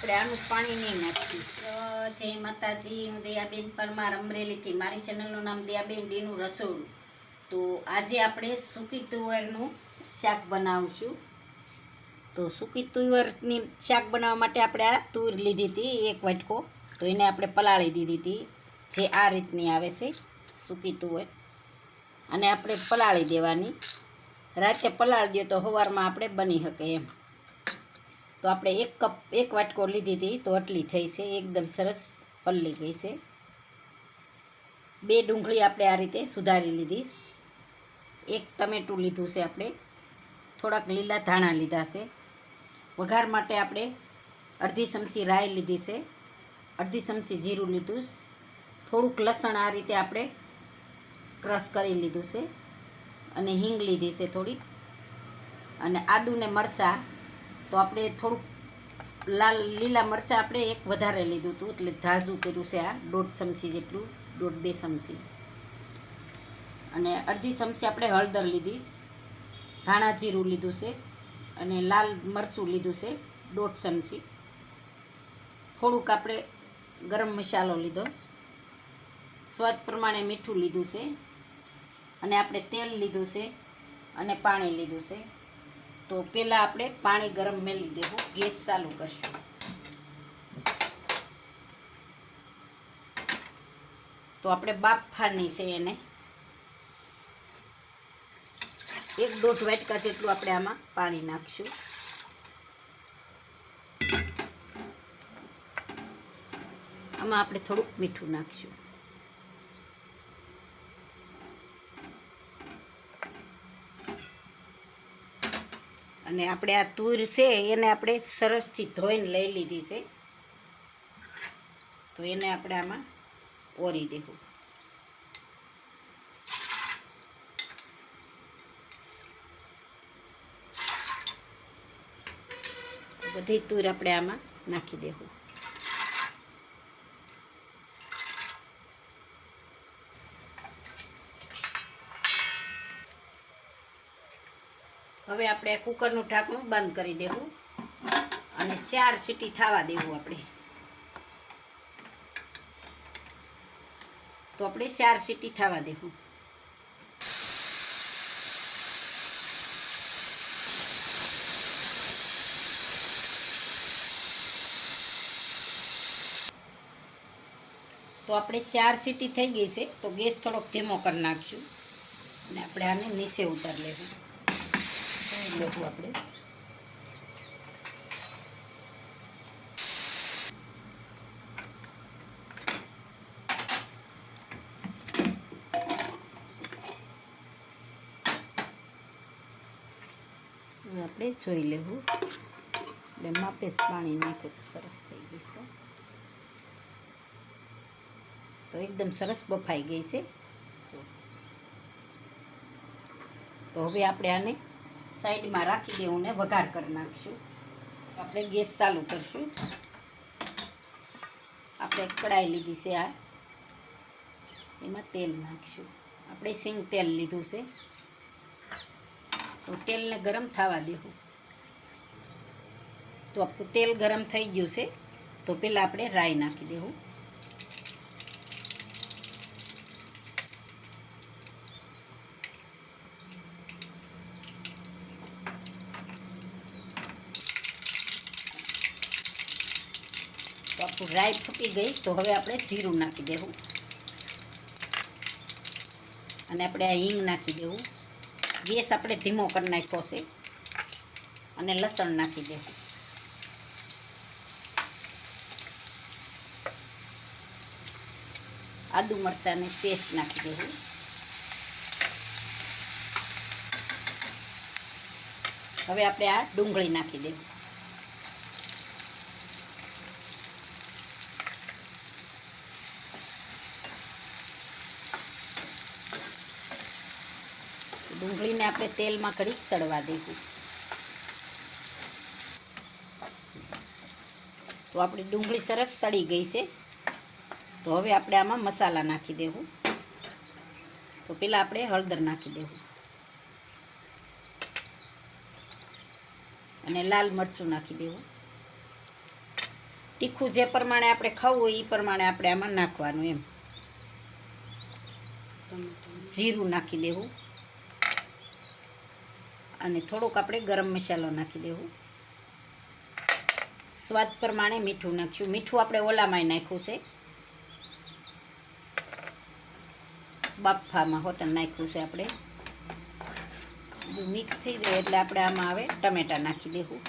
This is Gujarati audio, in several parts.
આપણે આનું પાણી નહીં નાખીએ. જય માતાજી, હું દયાબેન પરમાર અમરેલીથી. મારી ચેનલનું નામ દયાબેન ડીનું રસોડું. તો આજે આપણે સૂકી તુવરનું શાક બનાવશું. તો સૂકી તુવરની શાક બનાવવા માટે આપણે આ તુર લીધી હતી, એક વાટકો. તો એને આપણે પલાળી દીધી હતી, જે આ રીતની આવે છે સૂકી તુવર. અને આપણે પલાળી દેવાની. રાતે પલાળી દઈએ તો સવારમાં આપણે બની શકે એમ. તો આપણે એક કપ, એક વાટકો લીધી હતી, તો આટલી થઈ છે, એકદમ સરસ પલ્લી ગઈ છે. બે ડુંગળી આપણે આ રીતે સુધારી લીધી. એક ટમેટું લીધું છે આપણે, થોડાક લીલા ધાણા લીધા છે. વઘાર માટે આપણે અડધી ચમચી રાઈ લીધી છે, અડધી ચમચી જીરું લીધું થોડુંક લસણ આ રીતે આપણે ક્રશ કરી લીધું છે, અને હિંગ લીધી છે થોડીક. અને આદુને મરચાં તો આપણે થોડુંક લાલ, લીલા મરચાં આપણે એક વધારે લીધું હતું, એટલે ઝાઝું કર્યું છે આ દોઢ ચમચી જેટલું, દોઢ બે ચમચી. અને અડધી ચમચી આપણે હળદર લીધી, ધાણા જીરું લીધું છે, અને લાલ મરચું લીધું છે, દોઢ ચમચી. થોડુંક આપણે ગરમ મસાલો લીધો, સ્વાદ પ્રમાણે મીઠું લીધું છે, અને આપણે તેલ લીધું છે, અને પાણી લીધું છે. તો પહેલાં આપણે પાણી ગરમ મેલી દેવું. ગેસ ચાલુ કરશું. તો આપણે બાફાની છે એને. એક દોઢ વાટકા જેટલું આપણે આમાં પાણી નાખશું. આમાં આપણે થોડુંક મીઠું નાખશું. અને આપણે આ તુર છે, એને આપણે સરસથી ધોઈને લઈ લીધી છે. તો એને આપણે આમાં ઓરી દેવું. બધી તુર આપણે આમાં નાખી દેવું. હવે આપણે કુકરનું ઢાંકણું બંધ કરી દેવું અને ચાર સીટી થવા દેવું આપણે. તો આપણે ચાર સીટી થવા દેવું. તો આપણે ચાર સીટી થઈ ગઈ છે, તો ગેસ થોડોક ધીમો કરી નાખશું અને આપણે આને નીચે ઉતાર લેવું લેવું આપણે. હવે આપણે જોઈ લેવું. એટલે માપે જ પાણી નાખ્યું તો સરસ થઈ ગઈ છે. તો એકદમ સરસ બફાઈ ગઈ છે. તો હવે આપણે આને સાઈડમાં રાખી દેવું ને વઘાર કરી નાખીશું. આપણે ગેસ ચાલુ કરશું. આપણે કડાઈ લીધી છે આ. એમાં તેલ નાખીશું. આપણે સિંગ તેલ લીધું છે. તો તેલને ગરમ થવા દેવું. તો આપણું તેલ ગરમ થઈ ગયું છે. તો પહેલાં આપણે રાઈ નાખી દેવું. રાઈ ફૂટી ગઈ તો હવે આપણે જીરું નાખી દેવું. અને આપણે આ હિંગ નાખી દેવું. ગેસ આપણે ધીમો કરી નાખ્યો છે. અને લસણ નાખી દેવું. આદુ મરચાંની પેસ્ટ નાખી દેવું. હવે આપણે આ ડુંગળી નાખી દેવું. ડુંગળીને આપણે તેલમાં કરી સડવા દઈશું. તો આપણી ડુંગળી સરસ સડી ગઈ છે. તો હવે આપણે આમાં મસાલા નાખી દેવું. તો પહેલાં આપણે હળદર નાખી દેવું. અને લાલ મરચું નાખી દેવું. તીખું જે પ્રમાણે આપણે ખાવું હોય એ પ્રમાણે આપણે આમાં નાખવાનું એમ. જીરું નાખી દેવું. અને થોડોક આપણે ગરમ મસાલો નાખી દેવું. સ્વાદ પ્રમાણે મીઠું નાખશું. મીઠું આપણે ઓલામાંય નાખ્યું છે. બાફામાં હોતન નાખ્યું છે આપણે. મિક્સ થઈ જાય એટલે આપણે આમાં આવે ટમેટા નાખી દેવું.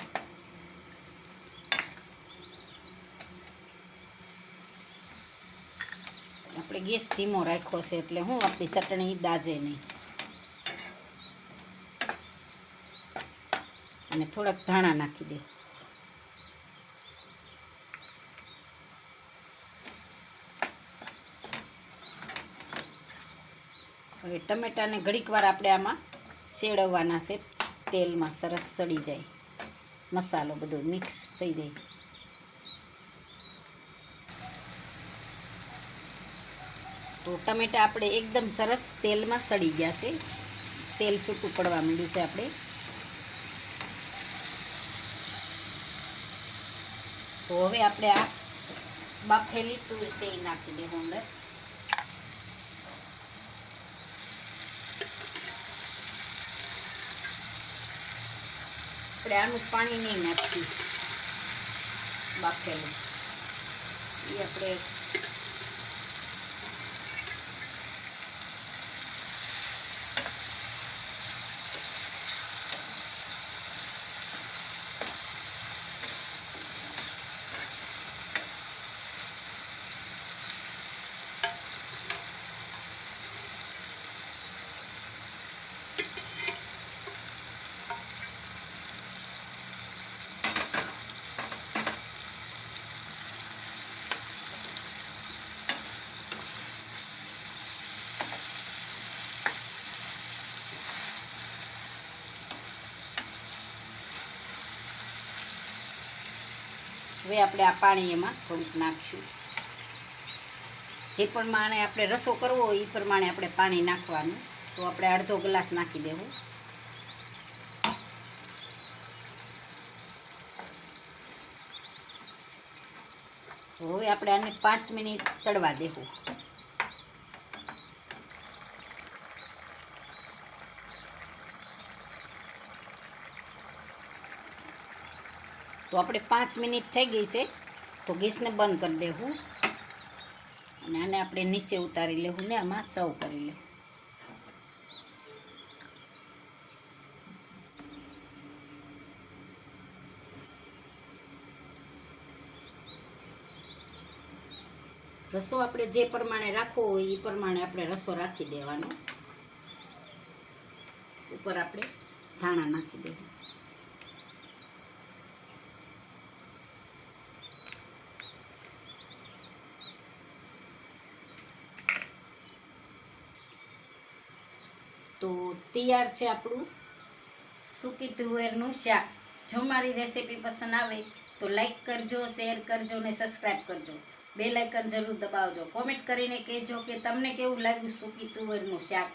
આપણે ગેસ ધીમો રાખ્યો છે એટલે હું આપણી ચટણી દાજે નહીં. અને થોડાક ધાણા નાખી દે. હવે ટમેટાને ઘડીક વાર આપણે આમાં શેડવવાના છે. તેલમાં સરસ સડી જાય. મસાલો બધો મિક્સ થઈ જાય. તો ટમેટા આપણે એકદમ સરસ તેલમાં સડી ગયા છે. તેલ છૂટું પડવા માંડ્યું છે આપણે. તો હવે આપણે આ બાફેલી તુર તે નાખી દેવું અંદર. આપણે આનું પાણી નહીં નાખીએ. બાફેલું. એ આપણે હવે આપણે આ પાણી એમાં થોડુંક નાખશું. જે પ્રમાણે આપણે રસો કરવો એ પ્રમાણે આપણે પાણી નાખવાનું. તો આપણે અડધો ગ્લાસ નાખી દેવું. હવે આપણે આને પાંચ મિનિટ ચડવા દેવું. તો આપણે પાંચ મિનિટ થઈ ગઈ છે, તો ગેસને બંધ કરી દેવું. અને આને આપણે નીચે ઉતારી લેવું ને આમાં સર્વ કરી લેવું. રસો આપણે જે પ્રમાણે રાખવો હોય એ પ્રમાણે આપણે રસો રાખી દેવાનો. ઉપર આપણે ધાણા નાખી દેવું તો તૈયાર છે આપણું સૂકી તુવેરનું શાક. જો મારી રેસીપી પસંદ આવે તો લાઈક કરજો શેર કરજો ને સબસ્ક્રાઈબ કરજો. બે લાઇકન જરૂર દબાવજો. કોમેન્ટ કરીને કહેજો કે તમને કેવું લાગ્યું સૂકી તુવેરનું શાક?